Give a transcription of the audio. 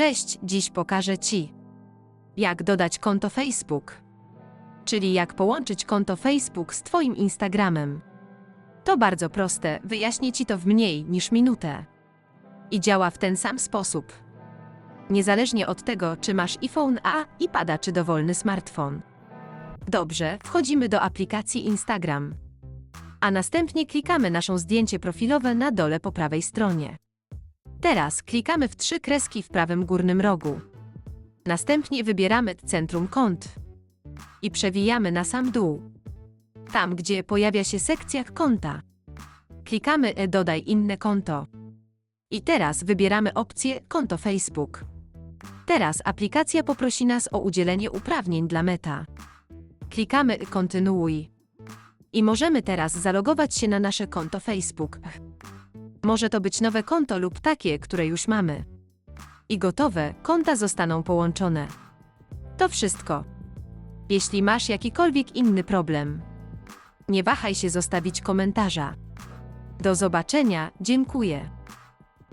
Cześć, dziś pokażę Ci, jak dodać konto Facebook, czyli jak połączyć konto Facebook z Twoim Instagramem. To bardzo proste, wyjaśnię Ci to w mniej niż minutę. I działa w ten sam sposób. Niezależnie od tego, czy masz iPhone A, iPada czy dowolny smartfon. Dobrze, wchodzimy do aplikacji Instagram. A następnie klikamy naszą zdjęcie profilowe na dole po prawej stronie. Teraz klikamy w trzy kreski w prawym górnym rogu. Następnie wybieramy Centrum Kont i przewijamy na sam dół. Tam, gdzie pojawia się sekcja konta. Klikamy e Dodaj inne konto. I teraz wybieramy opcję Konto Facebook. Teraz aplikacja poprosi nas o udzielenie uprawnień dla Meta. Klikamy Kontynuuj. I możemy teraz zalogować się na nasze konto Facebook. Może to być nowe konto lub takie, które już mamy. I gotowe, konta zostaną połączone. To wszystko. Jeśli masz jakikolwiek inny problem, nie wahaj się zostawić komentarza. Do zobaczenia, dziękuję.